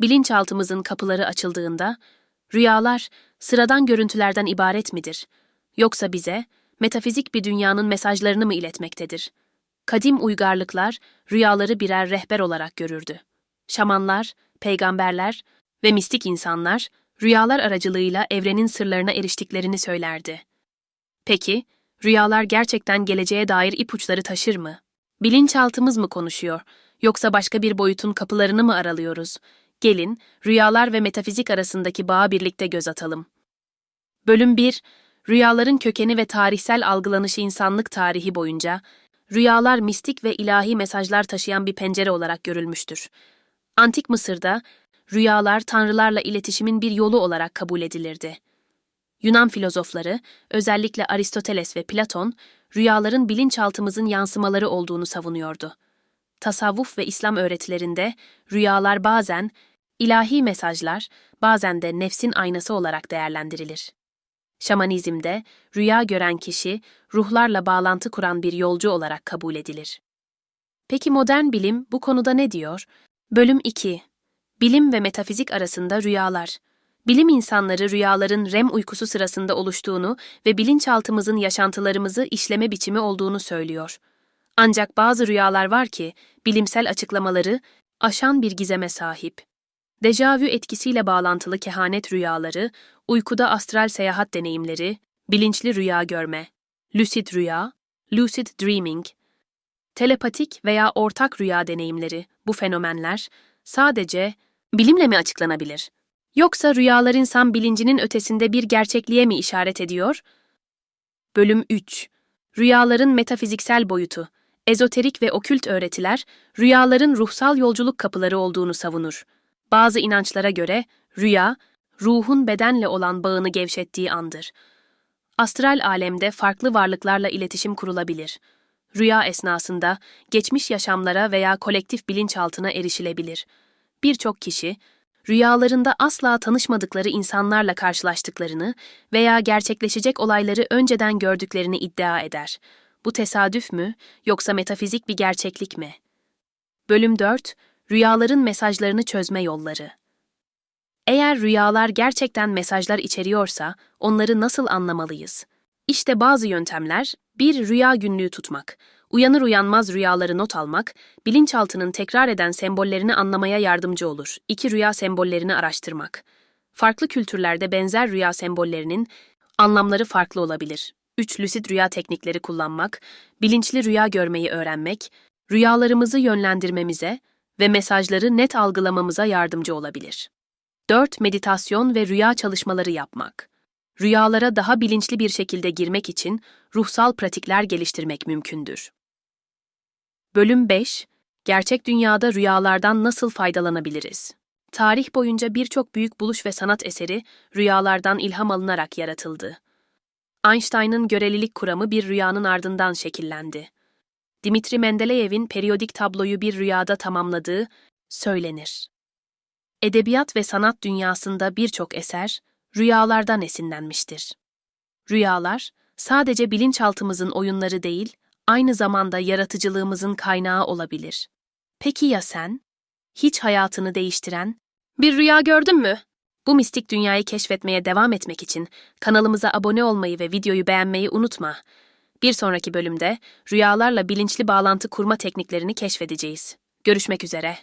bilinçaltımızın kapıları açıldığında, rüyalar sıradan görüntülerden ibaret midir? Yoksa bize metafizik bir dünyanın mesajlarını mı iletmektedir? Kadim uygarlıklar rüyaları birer rehber olarak görürdü. Şamanlar, peygamberler ve mistik insanlar rüyalar aracılığıyla evrenin sırlarına eriştiklerini söylerdi. Peki, rüyalar gerçekten geleceğe dair ipuçları taşır mı? Bilinçaltımız mı konuşuyor, yoksa başka bir boyutun kapılarını mı aralıyoruz? Gelin, rüyalar ve metafizik arasındaki bağı birlikte göz atalım. Bölüm 1 Rüyaların kökeni ve tarihsel algılanışı insanlık tarihi boyunca, rüyalar mistik ve ilahi mesajlar taşıyan bir pencere olarak görülmüştür. Antik Mısır'da, rüyalar tanrılarla iletişimin bir yolu olarak kabul edilirdi. Yunan filozofları, özellikle Aristoteles ve Platon, rüyaların bilinçaltımızın yansımaları olduğunu savunuyordu. Tasavvuf ve İslam öğretilerinde rüyalar bazen ilahi mesajlar, bazen de nefsin aynası olarak değerlendirilir. Şamanizmde rüya gören kişi ruhlarla bağlantı kuran bir yolcu olarak kabul edilir. Peki modern bilim bu konuda ne diyor? Bölüm 2. Bilim ve metafizik arasında rüyalar. Bilim insanları rüyaların REM uykusu sırasında oluştuğunu ve bilinçaltımızın yaşantılarımızı işleme biçimi olduğunu söylüyor. Ancak bazı rüyalar var ki bilimsel açıklamaları aşan bir gizeme sahip. Dejavü etkisiyle bağlantılı kehanet rüyaları, uykuda astral seyahat deneyimleri, bilinçli rüya görme, lucid rüya, lucid dreaming, telepatik veya ortak rüya deneyimleri, bu fenomenler sadece bilimle mi açıklanabilir? Yoksa rüyalar insan bilincinin ötesinde bir gerçekliğe mi işaret ediyor? Bölüm 3 Rüyaların metafiziksel boyutu Ezoterik ve okült öğretiler, rüyaların ruhsal yolculuk kapıları olduğunu savunur. Bazı inançlara göre rüya, ruhun bedenle olan bağını gevşettiği andır. Astral alemde farklı varlıklarla iletişim kurulabilir. Rüya esnasında geçmiş yaşamlara veya kolektif bilinçaltına erişilebilir. Birçok kişi, rüyalarında asla tanışmadıkları insanlarla karşılaştıklarını veya gerçekleşecek olayları önceden gördüklerini iddia eder. Bu tesadüf mü, yoksa metafizik bir gerçeklik mi? Bölüm 4 Rüyaların mesajlarını çözme yolları. Eğer rüyalar gerçekten mesajlar içeriyorsa, onları nasıl anlamalıyız? İşte bazı yöntemler, bir rüya günlüğü tutmak, uyanır uyanmaz rüyaları not almak, bilinçaltının tekrar eden sembollerini anlamaya yardımcı olur. İki rüya sembollerini araştırmak. Farklı kültürlerde benzer rüya sembollerinin anlamları farklı olabilir. 3. Lucid rüya teknikleri kullanmak, bilinçli rüya görmeyi öğrenmek, rüyalarımızı yönlendirmemize ve mesajları net algılamamıza yardımcı olabilir. 4. Meditasyon ve rüya çalışmaları yapmak. Rüyalara daha bilinçli bir şekilde girmek için ruhsal pratikler geliştirmek mümkündür. Bölüm 5. Gerçek dünyada rüyalardan nasıl faydalanabiliriz? Tarih boyunca birçok büyük buluş ve sanat eseri rüyalardan ilham alınarak yaratıldı. Einstein'ın görelilik kuramı bir rüyanın ardından şekillendi. Dimitri Mendeleyev'in periyodik tabloyu bir rüyada tamamladığı söylenir. Edebiyat ve sanat dünyasında birçok eser rüyalardan esinlenmiştir. Rüyalar sadece bilinçaltımızın oyunları değil, aynı zamanda yaratıcılığımızın kaynağı olabilir. Peki ya sen? Hiç hayatını değiştiren bir rüya gördün mü? Bu mistik dünyayı keşfetmeye devam etmek için kanalımıza abone olmayı ve videoyu beğenmeyi unutma. Bir sonraki bölümde rüyalarla bilinçli bağlantı kurma tekniklerini keşfedeceğiz. Görüşmek üzere.